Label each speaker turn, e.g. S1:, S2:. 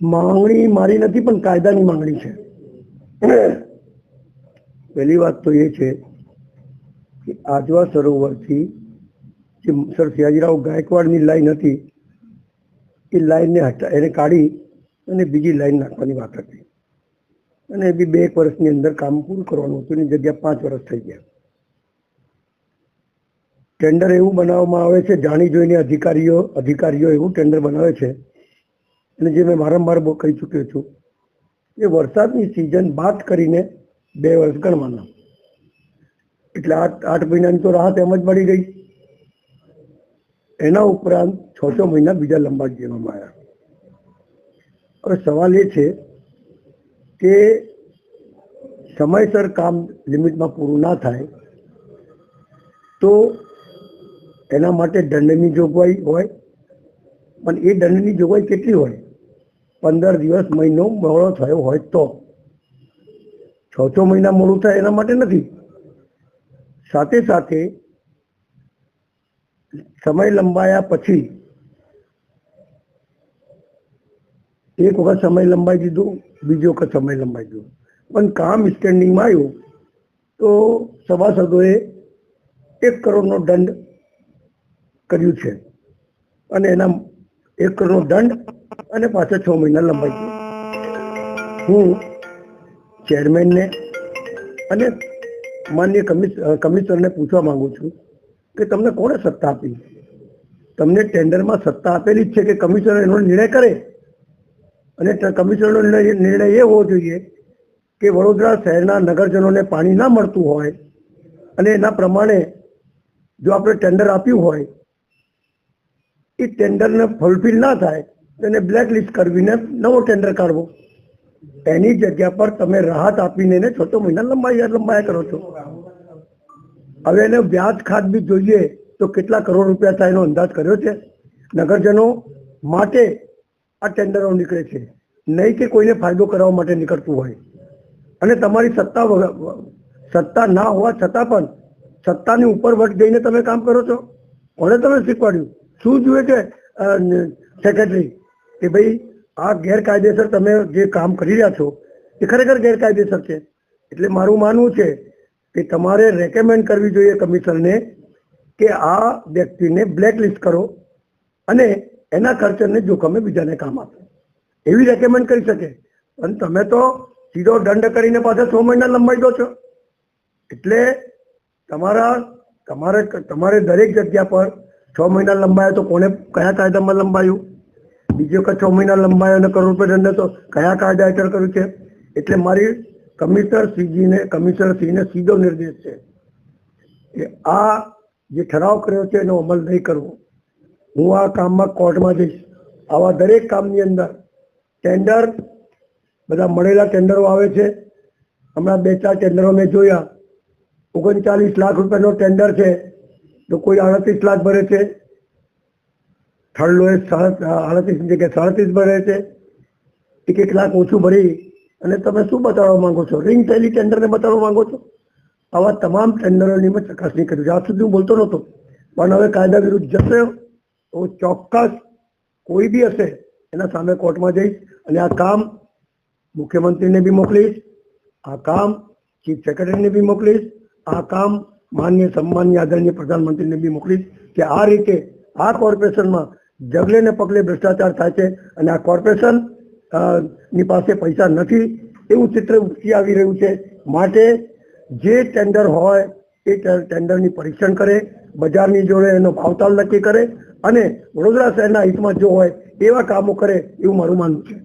S1: માંગણી મારી નથી, પણ કાયદાની માંગણી છે. પહેલી વાત તો એ છે કે આજવા સરોવરથી જે સર સયાજીરાવ ગાયકવાડની લાઈન હતી, એ લાઈનને હટા, એને કાઢી અને બીજી લાઈન નાખવાની વાત હતી. અને બી બે એક વર્ષની અંદર કામ પૂરું કરવાનું હતું, એની જગ્યા પાંચ વર્ષ થઈ ગયા. ટેન્ડર એવું બનાવવામાં આવે છે, જાણી જોઈને અધિકારીઓ અધિકારીઓ એવું ટેન્ડર બનાવે છે અને જે મેં વારંવાર કહી ચૂક્યો છું એ વરસાદની સિઝન બાદ કરીને બે વર્ષ ગણવાના. એટલે આઠ આઠ મહિનાની તો રાહત એમ જ મળી ગઈ. એના ઉપરાંત છ છ મહિના બીજા લંબા દેવામાં આવ્યા. હવે સવાલ એ છે કે સમયસર કામ લિમિટમાં પૂરું ના થાય તો એના માટે દંડની જોગવાઈ હોય, પણ એ દંડની જોગવાઈ કેટલી હોય? પંદર દિવસ મહિનો મોડો થયો હોય તો. છ મહિના મોડું થાય એના માટે નથી. સાથે સાથે સમય લંબાયા પછી એક વખત સમય લંબાઈ દીધું, બીજો વખત સમય લંબાઈ દીધો. પણ કામ સ્ટેન્ડિંગમાં આવ્યું તો સભાસદોએ એક કરોડનો દંડ કર્યું છે. અને એના એક કરોડનો દંડ અને પાછા છ મહિના લંબાઈ ગયું. હું ચેરમેનને અને માન્ય કમિશનરને પૂછવા માંગુ છું કે તમને કોણે સત્તા આપી? તમને ટેન્ડરમાં સત્તા આપેલી જ છે કે કમિશનર એનો નિર્ણય કરે? અને કમિશનરનો નિર્ણય એ હોવો જોઈએ કે વડોદરા શહેરના નગરજનોને પાણી ના મળતું હોય અને એના પ્રમાણે જો આપણે ટેન્ડર આપ્યું હોય, એ ટેન્ડરને ફુલફિલ ના થાય એને બ્લેક લિસ્ટ કરવીને નવો ટેન્ડર કાઢવો. એની જગ્યા પર તમે રાહત આપીને એને છ મહિના લંબાઈ લંબાયા કરો છો. હવે એને વ્યાજ ખાત બી જોઈએ તો કેટલા કરોડ રૂપિયા થાય એનો અંદાજ કર્યો છે. નગરજનો માટે આ ટેન્ડરો નીકળે છે. નહીં કે કોઈને ફાયદો કરાવવા માટે નીકળતું હોય. અને તમારી સત્તા સત્તા ના હોવા છતાં પણ સત્તાની ઉપર વટ જઈને તમે કામ કરો છો. કોને તમે શીખવાડ્યું? શું જોઈએ છે સેક્રેટરી કે ભાઈ, આ ગેરકાયદેસર તમે જે કામ કરી રહ્યા છો, એ ખરેખર ગેરકાયદેસર છે. એટલે મારું માનવું છે કે તમારે રેકમેન્ડ કરવી જોઈએ કમિશનરને કે આ વ્યક્તિને બ્લેકલિસ્ટ કરો અને એના ખર્ચને જોખમે બીજાને કામ આપો. એવી રેકમેન્ડ કરી શકે. પણ તમે તો સીધો દંડ કરીને પાછા છ મહિના લંબાઈ દો છો. એટલે તમારા, તમારે તમારે દરેક જગ્યા પર છ મહિના લંબાયા તો કોને કયા કાયદામાં લંબાયું? બીજી કે છ મહિના લંબાયો અને કરોડ રૂપિયા દંડ તો કયા કાયદા હેઠળ કર્યું છે? એટલે મારી કમિશનર શ્રીજીને, કમિશનર શ્રીને સીધો નિર્દેશ છે કે આ જે ઠરાવ કર્યો છે એનો અમલ નહીં કરવો. હું આ કામમાં કોર્ટમાં જઈશ. આવા દરેક કામની અંદર ટેન્ડર, બધા મળેલા ટેન્ડરો આવે છે. હમણાં બે ચાર ટેન્ડરો મેં જોયા. ઓગણચાલીસ લાખ રૂપિયાનો ટેન્ડર છે. તો કોઈ અડત્રીસ લાખ ભરે છે. થર્ડ લોએસ્ટ આડત્રીસ જગ્યાએ સાડત્રીસ ભરે છે એક એક લાખ ઓછું ભરી. અને તમે શું બતાવવા માંગો છો? રિંગ થયેલી ટેન્ડરને બતાવવા માંગો છો? આવા તમામ ટેન્ડરોની મેં ચકાસણી કરી. આજ સુધી હું બોલતો નહોતો. પણ હવે કાયદા વિરુદ્ધ જશે, તો ચોક્કસ કોઈ બી હશે, એના સામે કોર્ટમાં જઈશ અને આ કામ મુખ્યમંત્રીને બી મોકલીશ, આ કામ ચીફ સેક્રેટરીને બી મોકલીશ, આ કામ માન્ય સન્માન્ય આદરણીય પ્રધાનમંત્રીને બી મોકલીશ કે આ રીતે આ કોર્પોરેશનમાં જગલે ને પગલે ભ્રષ્ટાચાર થાય છે અને આ કોર્પોરેશનની પાસે પૈસા નથી, એવું ચિત્ર ઉપસી આવી રહ્યું છે. માટે જે ટેન્ડર હોય, એ ટેન્ડરની પરીક્ષણ કરે, બજારની જોડે એનો ભાવતાલ નક્કી કરે અને વડોદરા શહેરના હિતમાં જો હોય, એવા કામો કરે, એવું મારું માનવું છે.